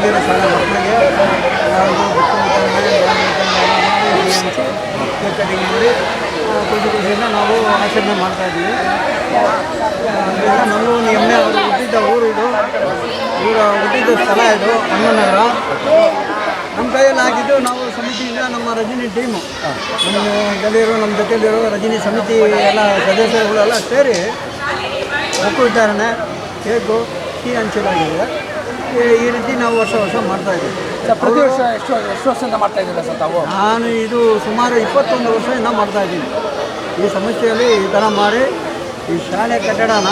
ಅವ್ರಿಗೆ ಸಣ್ಣ ಮಕ್ಕಳಿಗೆ ನಾವು ಮಾಡಿ ಖುಷಿ ಖುಷಿಯಿಂದ ನಾವು ಆಚರಣೆ ಮಾಡ್ತಾ ಇದ್ದೀವಿ. ಅದರಿಂದ ನಮಗೂ ಎಮ್ಮೆ ಅವರು ಹುಟ್ಟಿದ್ದ ಊರು ಇದು. ಊರ ಹುಟ್ಟಿದ್ದ ಸ್ಥಳ ಇದು ಅಣ್ಣನಗರ ನಮ್ಮ ಕೈಯಲ್ಲಿ ಹಾಕಿದ್ದು ನಾವು ಸಮಿತಿಯಿಂದ ನಮ್ಮ ರಜನಿ ಟೀಮು ನಮ್ಮ ಗಲಿಯರು ನಮ್ಮ ಜೊತೆಲಿರೋ ರಜನಿ ಸಮಿತಿ ಎಲ್ಲ ಸದಸ್ಯರುಗಳೆಲ್ಲ ಸೇರಿ ಬುಕ್ಕು ವಿತರಣೆ ಕೇಕು ಸಿಹಿ ಹಂಚಲಾಗಿದೆ ಈ- ರೀತಿ ನಾವು ವರ್ಷ ವರ್ಷ ಮಾಡ್ತಾ ಇದ್ದೀವಿ. ಸರ್ ಪ್ರತಿ ವರ್ಷ ಎಷ್ಟು ಎಷ್ಟು ವರ್ಷದಿಂದ ಮಾಡ್ತಾ ಇದ್ದೀರಾ ಸರ್ ತಾವು? ನಾನು ಇದು ಸುಮಾರು ಇಪ್ಪತ್ತೊಂದು ವರ್ಷದಿಂದ ಮಾಡ್ತಾ ಇದ್ದೀನಿ. ಈ ಸಮಸ್ಯೆಯಲ್ಲಿ ಈ ಥರ ಮಾಡಿ ಈ ಶಾಲೆ ಕಟ್ಟಡನ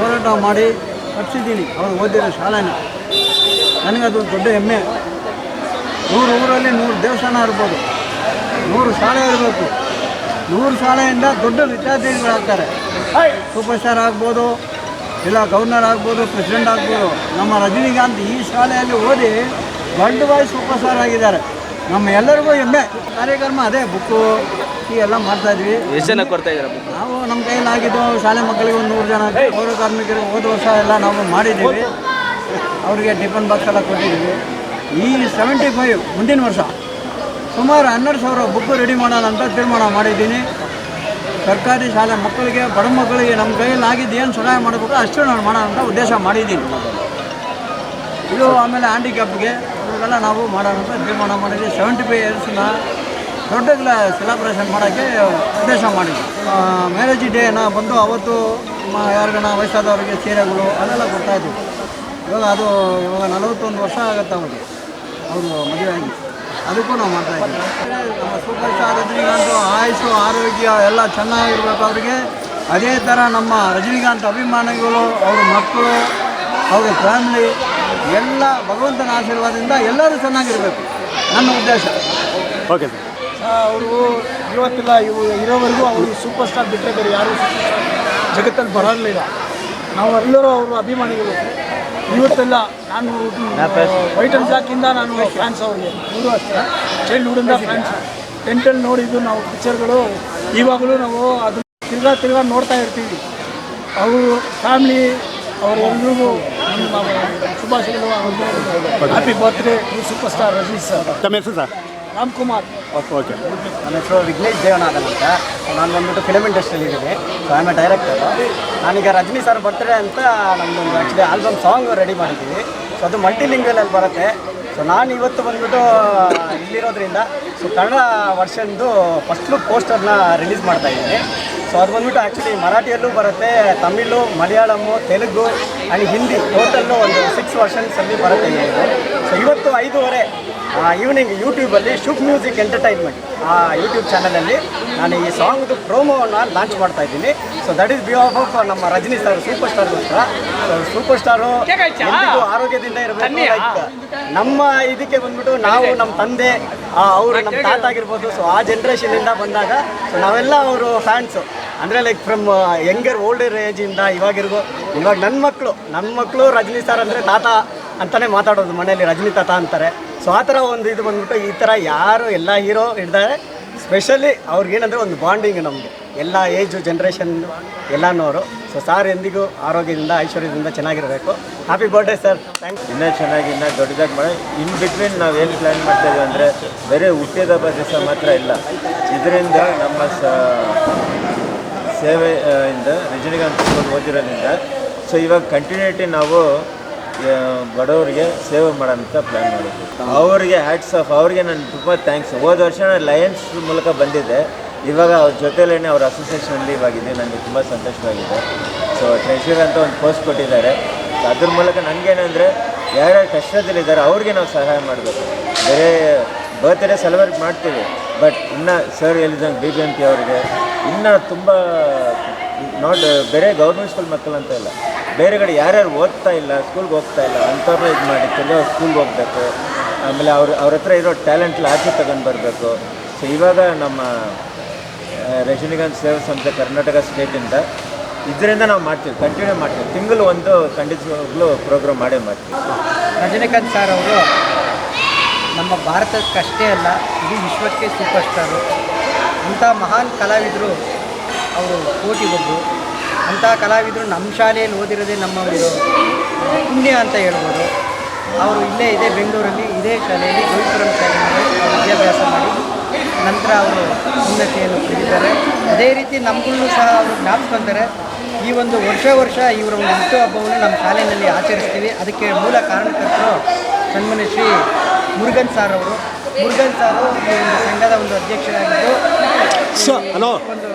ಹೋರಾಟ ಮಾಡಿ ಕಟ್ಸಿದ್ದೀನಿ. ಅವ್ರು ಓದಿರೋ ಶಾಲೆನ. ನನಗದು ದೊಡ್ಡ ಹೆಮ್ಮೆ. ನೂರು ಊರಲ್ಲಿ ನೂರು ದೇವಸ್ಥಾನ ಇರ್ಬೋದು. ನೂರು ಶಾಲೆ ಇರಬೇಕು. ನೂರು ಶಾಲೆಯಿಂದ ದೊಡ್ಡ ವಿದ್ಯಾರ್ಥಿಗಳಾಗ್ತಾರೆ. ಸೂಪರ್ ಸ್ಟಾರ್ ಆಗ್ಬೋದು. ಇಲ್ಲ ಗವರ್ನರ್ ಆಗ್ಬೋದು ಪ್ರೆಸಿಡೆಂಟ್ ಆಗ್ಬೋದು ನಮ್ಮ ರಜನಿಕಾಂತ್ ಈ ಶಾಲೆಯಲ್ಲಿ ಓದಿ ದೊಡ್ಡ ವೈಡ್ ಉಪಸಾರ ಆಗಿದ್ದಾರೆ. ನಮ್ಮ ಎಲ್ಲರಿಗೂ ಹೆಮ್ಮೆ. ಕಾರ್ಯಕ್ರಮ ಅದೇ ಬುಕ್ಕು ಈ ಎಲ್ಲ ಮಾಡ್ತಾ ಇದ್ವಿ. ಎಷ್ಟು ಜನ ಕೊಡ್ತಾ ಇದ್ದಾರೆ ನಾವು ನಮ್ಮ ಕೈಯಲ್ಲಿ ಆಗಿದ್ದು ಶಾಲೆ ಮಕ್ಕಳಿಗೆ ಒಂದು ನೂರು ಜನ ಪೌರ ಕಾರ್ಮಿಕರಿಗೆ ಹೋದ ವರ್ಷ ಎಲ್ಲ ನಾವು ಮಾಡಿದ್ದೀವಿ. ಅವರಿಗೆ ಟಿಫನ್ ಬಾಕ್ಸ್ ಎಲ್ಲ ಕೊಟ್ಟಿದ್ದೀವಿ. ಈ ಸೆವೆಂಟಿ ಫೈವ್ ಮುಂದಿನ ವರ್ಷ ಸುಮಾರು ಹನ್ನೆರಡು ಸಾವಿರ ಬುಕ್ಕು ರೆಡಿ ಮಾಡೋಣ ಅಂತ ತೀರ್ಮಾನ ಮಾಡಿದ್ದೀನಿ. ಸರ್ಕಾರಿ ಶಾಲೆ ಮಕ್ಕಳಿಗೆ ಬಡ ಮಕ್ಕಳಿಗೆ ನಮ್ಮ ಕೈಯಲ್ಲಿ ಆಗಿದ್ದು ಏನು ಸಹಾಯ ಮಾಡಬೇಕು, ಅಷ್ಟೇ ನಾನು ಮಾಡೋಣ ಅಂತ ಉದ್ದೇಶ ಮಾಡಿದ್ದೀನಿ. ಇದು ಆಮೇಲೆ ಹ್ಯಾಂಡಿಕ್ಯಾಪ್ಗೆ ಇವೆಲ್ಲ ನಾವು ಮಾಡೋಣ ಅಂತ ತೀರ್ಮಾನ ಮಾಡಿದ್ವಿ. ಸೆವೆಂಟಿ ಫೈವ್ ಇಯರ್ಸ್ನ ದೊಡ್ಡ ಸೆಲೆಬ್ರೇಷನ್ ಮಾಡೋಕ್ಕೆ ಉದ್ದೇಶ ಮಾಡಿದ್ವಿ. ಮ್ಯಾರೇಜ್ ಡೇನ ಬಂದು ಅವತ್ತು ಯಾರಿಗಣ ವಯಸ್ಸಾದವ್ರಿಗೆ ವಯಸ್ಸಾದವರಿಗೆ ಸೀರೆಗಳು ಅದೆಲ್ಲ ಕೊಡ್ತಾಯಿದ್ವಿ ಇವಾಗ ಅದು, ಇವಾಗ ನಲವತ್ತೊಂದು ವರ್ಷ ಆಗುತ್ತೆ ಅವರು ಅವರು ಮದುವೆ ಆಗಿ. ಅದಕ್ಕೂ ನಾವು ಮಾಡ್ತಾ ಇದ್ದೀವಿ. ನಮ್ಮ ಸೂಪರ್ ಸ್ಟಾರ್ ರಜನಿಕಾಂತ್ ಆಯುಷು ಆರೋಗ್ಯ ಎಲ್ಲ ಚೆನ್ನಾಗಿರ್ಬೇಕು ಅವರಿಗೆ. ಅದೇ ಥರ ನಮ್ಮ ರಜನಿಕಾಂತ್ ಅಭಿಮಾನಿಗಳು ಅವ್ರ ಮಕ್ಕಳು ಅವ್ರ ಫ್ಯಾಮಿಲಿ ಎಲ್ಲ ಭಗವಂತನ ಆಶೀರ್ವಾದದಿಂದ ಎಲ್ಲರೂ ಚೆನ್ನಾಗಿರಬೇಕು. ನನ್ನ ಉದ್ದೇಶ. ಓಕೆ ಸರ್ ಅವರು ಇವತ್ತಿಲ್ಲ ಇವು ಇರೋವರೆಗೂ ಅವರು ಸೂಪರ್ ಸ್ಟಾರ್ ಬಿಟ್ಟರೆ ಬೇರೆ ಯಾರು ಜಗತ್ತಲ್ಲಿ ಬರಲಿಲ್ಲ. ನಾವು ಎಲ್ಲರೂ ಅವರು ಅಭಿಮಾನಿಗಳು. ಇವತ್ತೆಲ್ಲ ನಾನು ವೈಟ್ ಅಂಡ್ ಬ್ಲ್ಯಾಕಿಂದ ನಾನು ಫ್ಯಾನ್ಸ್ ಅವ್ರಿಗೆ. ಇವರು ಅಷ್ಟೇ ಚೈಲ್ಡ್ಹುಡ್ಡಿಂದ ಫ್ಯಾನ್ಸ್ ಟೆಂಟಲ್ಲಿ ನೋಡಿದ್ದು ನಾವು ಪಿಕ್ಚರ್ಗಳು ಇವಾಗಲೂ ನಾವು ಅದನ್ನ ತಿರ್ಗಾ ತಿರ್ಗಾ ನೋಡ್ತಾ ಇರ್ತೀವಿ. ಅವರು ಫ್ಯಾಮ್ಲಿ ಅವರೆಲ್ಲರಿಗೂ ನಿಮ್ಮ ಶುಭಾಶಯಗಳು happy birthday super star Rajneesh sir ತಮ್ಮ ಹೆಸರು sir Ram Kumar okay okay ನನ್ನ ಹೆಸರು ವಿಘ್ನೇಶ್ ದೇವನಾಥನ್ ಅಂತ. ನಾನು ಬಂದ್ಬಿಟ್ಟು ಫಿಲಮ್ ಇಂಡಸ್ಟ್ರಿಯಲ್ಲಿ ಇದ್ದೀನಿ. ಸೊ ಐ ಎ ಡೈರೆಕ್ಟರ್ ನಾನೀಗ ರಜನಿ ಸರ್ ಬರ್ತಾರೆ ಅಂತ ನಮ್ಮದೊಂದು ಆ್ಯಕ್ಚುಲಿ ಆಲ್ಬಮ್ ಸಾಂಗ್ ರೆಡಿ ಮಾಡಿದ್ದೀವಿ. ಸೊ ಅದು ಮಲ್ಟಿಲಿಂಗಲಲ್ಲಿ ಬರುತ್ತೆ. ಸೊ ನಾನು ಇವತ್ತು ಬಂದ್ಬಿಟ್ಟು ಇಲ್ಲಿರೋದ್ರಿಂದ ಸೊ ಕನ್ನಡ ವರ್ಷನ್ದು ಫಸ್ಟ್ ಲುಕ್ ಪೋಸ್ಟರ್ನ ರಿಲೀಸ್ ಮಾಡ್ತಾ ಇದ್ದೀನಿ. ಸೊ ಅದು ಬಂದ್ಬಿಟ್ಟು ಆ್ಯಕ್ಚುಲಿ ಮರಾಠಿಯಲ್ಲೂ ಬರುತ್ತೆ, ತಮಿಳು, ಮಲಯಾಳಮು, ತೆಲುಗು ಆ್ಯಂಡ್ ಹಿಂದಿ ಟೋಟಲ್ಲು ಒಂದು ಸಿಕ್ಸ್ ವರ್ಷನ್ಸಲ್ಲಿ ಬರುತ್ತೆ ಇದು. ಸೊ ಇವತ್ತು ಐದೂವರೆ ಈವ್ನಿಂಗ್ ಯೂಟ್ಯೂಬಲ್ಲಿ ಶುಭ್ ಮ್ಯೂಸಿಕ್ ಎಂಟರ್ಟೈನ್ಮೆಂಟ್ ಆ ಯೂಟ್ಯೂಬ್ ಚಾನಲಲ್ಲಿ ನಾನು ಈ ಸಾಂಗ್ದು ಪ್ರೋಮೋವನ್ನು ಲಾಂಚ್ ಮಾಡ್ತಾ ಇದ್ದೀನಿ. So that is behalf of ನಮ್ಮ ರಜನಿ ಸರ್ ಸೂಪರ್ ಸ್ಟಾರ್ಗೋಸ್ಕರ ಸೊ ಸೂಪರ್ ಸ್ಟಾರು ಎಲ್ಲರಿಗೂ ಆರೋಗ್ಯದಿಂದ ಇರಬೇಕು ನಮ್ಮ ಇದಕ್ಕೆ ಬಂದ್ಬಿಟ್ಟು ನಾವು ನಮ್ಮ ತಂದೆ ಅವರು ನಮ್ಮ ತಾತ ಆಗಿರ್ಬೋದು. ಸೊ ಆ ಜನ್ರೇಷನಿಂದ ಬಂದಾಗ ಸೊ ನಾವೆಲ್ಲ ಅವರು ಫ್ಯಾನ್ಸು ಅಂದರೆ ಲೈಕ್ ಫ್ರಮ್ ಯಂಗರ್ ಓಲ್ಡರ್ ಏಜಿಂದ ಇವಾಗಿರ್ಬೋದು ಇವಾಗ ನನ್ನ ಮಕ್ಕಳು ನನ್ನ ಮಕ್ಕಳು ರಜನಿ ಸರ್ ಅಂದರೆ ತಾತ. ಅಂತಲೇ ಮಾತಾಡೋದು ಮನೆಯಲ್ಲಿ ರಜನಿ ತಾತ ಅಂತಾರೆ. ಸೊ ಆ ಥರ ಒಂದು ಇದು ಬಂದ್ಬಿಟ್ಟು ಈ ಥರ ಯಾರು ಎಲ್ಲ ಹೀರೋ ಇದ್ದಾರೆ ಸ್ಪೆಷಲಿ ಅವ್ರಿಗೇನಂದರೆ ಒಂದು ಬಾಂಡಿಂಗ್ ನಮಗೆ. ಎಲ್ಲ ಏಜು ಜನ್ರೇಷನ್ ಎಲ್ಲನೋರು. ಸೊ ಸಾರ್ ಎಂದಿಗೂ ಆರೋಗ್ಯದಿಂದ, ಐಶ್ವರ್ಯದಿಂದ ಚೆನ್ನಾಗಿರಬೇಕು. ಹ್ಯಾಪಿ ಬರ್ಡೇ ಸರ್ ಥ್ಯಾಂಕ್ಸ್ ಇನ್ನೂ ಚೆನ್ನಾಗಿ ಇನ್ನೂ ದೊಡ್ಡದಾಗಿ ಮಾಡಿ ಇನ್ ಬಿಟ್ವೀನ್ ನಾವು ಏನು ಪ್ಲ್ಯಾನ್ ಮಾಡ್ತೀವಿ ಅಂದರೆ ಬೇರೆ ಹುಟ್ಟಿದ ಬದಲಿಸ ಮಾತ್ರ ಇಲ್ಲ. ಇದರಿಂದ ನಮ್ಮ ಸೇವೆಯಿಂದ ರಜನಿಕಾಂತ್ ಓದಿರೋದ್ರಿಂದ. ಸೊ ಇವಾಗ ಕಂಟಿನ್ಯೂಟಿ ನಾವು ಬಡವರಿಗೆ ಸೇವೆ ಮಾಡೋಂಥ ಪ್ಲ್ಯಾನ್ ಮಾಡಿದ್ದೆ ಅವರಿಗೆ ಹ್ಯಾಟ್ಸ್ ಆಫ್ ಅವ್ರಿಗೆ ನಾನು ತುಂಬ ಥ್ಯಾಂಕ್ಸ್ ಹೋದ ವರ್ಷ ಲಯನ್ಸ್ ಮೂಲಕ ಬಂದಿದ್ದೆ. ಇವಾಗ ಅವ್ರ ಜೊತೆಲೇ ಅವ್ರ ಅಸೋಸಿಯೇಷನಲ್ಲಿ ಇವಾಗಿದೆ ನನಗೆ ತುಂಬ ಸಂತೋಷವಾಗಿದೆ. ಸೊ ಟ್ರೆಷರ್ ಅಂತ ಒಂದು ಪೋಸ್ಟ್ ಕೊಟ್ಟಿದ್ದಾರೆ. ಅದ್ರ ಮೂಲಕ ನನಗೇನಂದರೆ ಯಾರ್ಯಾರು ಕಷ್ಟದಲ್ಲಿದ್ದಾರೆ ಅವ್ರಿಗೆ ನಾವು ಸಹಾಯ ಮಾಡಬೇಕು. ಬೇರೆ ಬರ್ತ್ಡೇ ಸೆಲೆಬ್ರೇಟ್ ಮಾಡ್ತೀವಿ. ಬಟ್ ಇನ್ನು ಸರ್ ಹೇಳಿದಂಗೆ ಬಿ ಬಿ ಎಂ ಪಿ ಅವರಿಗೆ, ಇನ್ನೂ ತುಂಬ ನಾಟ್ ಬೇರೆ ಗೌರ್ಮೆಂಟ್ ಸ್ಕೂಲ್ ಮಕ್ಕಳು ಇಲ್ಲ. ಬೇರೆ ಕಡೆ ಯಾರ್ಯಾರು ಓದ್ತಾ ಇಲ್ಲ ಸ್ಕೂಲ್ಗೆ ಹೋಗ್ತಾ ಇಲ್ಲ ಅಂಥವ್ರನ್ನ ಇದು ಮಾಡಿ ಅವ್ರು ಸ್ಕೂಲ್ಗೆ ಹೋಗ್ಬೇಕು. ಆಮೇಲೆ ಅವ್ರ ಅವ್ರ ಹತ್ರ ಇರೋ ಟ್ಯಾಲೆಂಟ್ ಆಚೆ ತಗೊಂಡು ಬರಬೇಕು. ಸೊ ಇವಾಗ ನಮ್ಮ ರಜನಿಕಾಂತ್ ಸೇವಾ ಸಂಸ್ಥೆ ಕರ್ನಾಟಕ ಸ್ಟೇಟಿಂದ ಇದರಿಂದ ನಾವು ಮಾಡ್ತೀವಿ ಕಂಟಿನ್ಯೂ ಮಾಡ್ತೀವಿ. ತಿಂಗಳು ಒಂದು ಖಂಡಿತವಾಗ್ಲೂ ಪ್ರೋಗ್ರಾಮ್ ಮಾಡೇ ಮಾಡ್ತೀವಿ. ರಜನಿಕಾಂತ್ ಸರ್ ಅವರು ನಮ್ಮ ಭಾರತಕ್ಕಷ್ಟೇ ಅಲ್ಲ, ಇಡೀ ವಿಶ್ವಕ್ಕೆ ಸೂಪರ್ ಸ್ಟಾರು ಅಂಥ ಮಹಾನ್ ಕಲಾವಿದರು ಅವರು ಕೋಟಿಗೊಬ್ಬರು ಅಂಥ ಕಲಾವಿದರು ನಮ್ಮ ಶಾಲೆಯಲ್ಲಿ ಓದಿರೋದೇ ನಮ್ಮ ಒಂದು ಪುಣ್ಯ ಅಂತ ಹೇಳ್ಬೋದು. ಅವರು ಇಲ್ಲೇ ಇದೇ ಬೆಂಗಳೂರಲ್ಲಿ ಇದೇ ಶಾಲೆಯಲ್ಲಿ ಗೋವಿಪುರಂ ಶಾಲೆಯಲ್ಲಿ ವಿದ್ಯಾಭ್ಯಾಸ ಮಾಡಿ ನಂತರ ಅವರು ಉನ್ನತಿಯನ್ನು ಪಡೆದಿದ್ದಾರೆ. ಅದೇ ರೀತಿ ನಮಗೂ ಸಹ ಅವರು ಜ್ಞಾಪಿಸ್ಕೊತಾರೆ ಈ ಒಂದು ವರ್ಷ ವರ್ಷ ಇವರ ಒಂದು ಹುಟ್ಟುಹಬ್ಬವನ್ನು ನಮ್ಮ ಶಾಲೆಯಲ್ಲಿ ಆಚರಿಸ್ತೀವಿ. ಅದಕ್ಕೆ ಮೂಲ ಕಾರಣಕರ್ತರು ಸನ್ಮಾನ್ಯ ಶ್ರೀ ಮುರುಗನ್ ಸಾರ್ ಅವರು. ಮುರುಗನ್ ಸಾರು ಈ ಒಂದು ಸಂಘದ ಒಂದು ಅಧ್ಯಕ್ಷರಾಗಿದ್ದು. ಹಲೋ ಒಂದು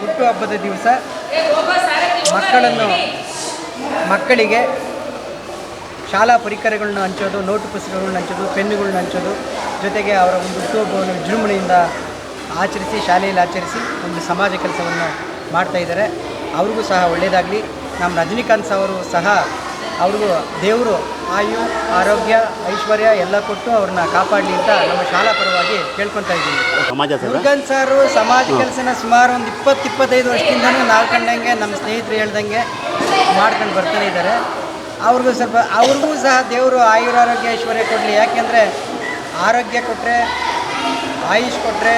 ಹುಟ್ಟುಹಬ್ಬದ ದಿವಸ. ಮಕ್ಕಳನ್ನು ಮಕ್ಕಳಿಗೆ ಶಾಲಾ ಪರಿಕರಗಳನ್ನ ಹಂಚೋದು, ನೋಟು ಪುಸ್ತಕಗಳನ್ನ ಹಂಚೋದು, ಪೆನ್ನುಗಳನ್ನ ಹಂಚೋದು, ಜೊತೆಗೆ ಅವರ ಒಂದು ಹುಟ್ಟುಹಬ್ಬವನ್ನು ವಿಜೃಂಭಣೆಯಿಂದ ಆಚರಿಸಿ, ಶಾಲೆಯಲ್ಲಿ ಆಚರಿಸಿ ಒಂದು ಸಮಾಜ ಕೆಲಸವನ್ನು ಮಾಡ್ತಾಯಿದ್ದಾರೆ ಅವ್ರಿಗೂ ಸಹ ಒಳ್ಳೆಯದಾಗಲಿ ನಮ್ಮ ರಜನಿಕಾಂತ್ ಅವರು ಸಹ ಅವ್ರಿಗೂ ದೇವರು ಆಯು ಆರೋಗ್ಯ ಐಶ್ವರ್ಯ ಎಲ್ಲ ಕೊಟ್ಟು ಅವ್ರನ್ನ ಕಾಪಾಡಲಿ ಅಂತ ನಮ್ಮ ಶಾಲಾ ಪರವಾಗಿ ಕೇಳ್ಕೊತಾ ಇದ್ದೀವಿ ಸಮಾಜ ಮುರುಗನ್ ಸಾರು ಸಮಾಜ ಕೆಲಸನ ಸುಮಾರು ಒಂದು ಇಪ್ಪತ್ತು ಇಪ್ಪತ್ತೈದು ವರ್ಷದಿಂದ ನಾವು ಕಂಡಂಗೆ ನಮ್ಮ ಸ್ನೇಹಿತರು ಹೇಳ್ದಂಗೆ ಮಾಡ್ಕೊಂಡು ಬರ್ತಾನೆ ಇದ್ದಾರೆ. ಅವ್ರಿಗೂ ಸ್ವಲ್ಪ ಅವ್ರಿಗೂ ಸಹ ದೇವರು ಆಯುರಾರೋಗ್ಯ ಐಶ್ವರ್ಯ ಕೊಡಲಿ. ಯಾಕೆಂದರೆ ಆರೋಗ್ಯ ಕೊಟ್ಟರೆ ಆಯುಷ್ ಕೊಟ್ಟರೆ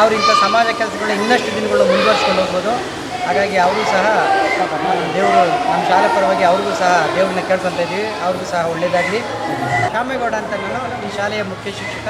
ಅವ್ರಿಂಥ ಸಮಾಜ ಕೆಲಸಗಳನ್ನ ಇನ್ನಷ್ಟು ದಿನಗಳು ಮುಂದುವರ್ಸ್ಕೊಂಡು ಹೋಗ್ಬೋದು. ಹಾಗಾಗಿ ಅವರು ಸಹ ದೇವರು, ನಮ್ಮ ಶಾಲೆ ಪರವಾಗಿ ಅವ್ರಿಗೂ ಸಹ ದೇವ್ರನ್ನ ಕೇಳ್ಕೊಂತ ಇದ್ದೀವಿ. ಅವ್ರಿಗೂ ಸಹ ಒಳ್ಳೆಯದಾಗಲಿ ಕಾಮೇಗೌಡ ಅಂತ ನಾನು ಈ ಶಾಲೆಯ ಮುಖ್ಯ ಶಿಕ್ಷಕ.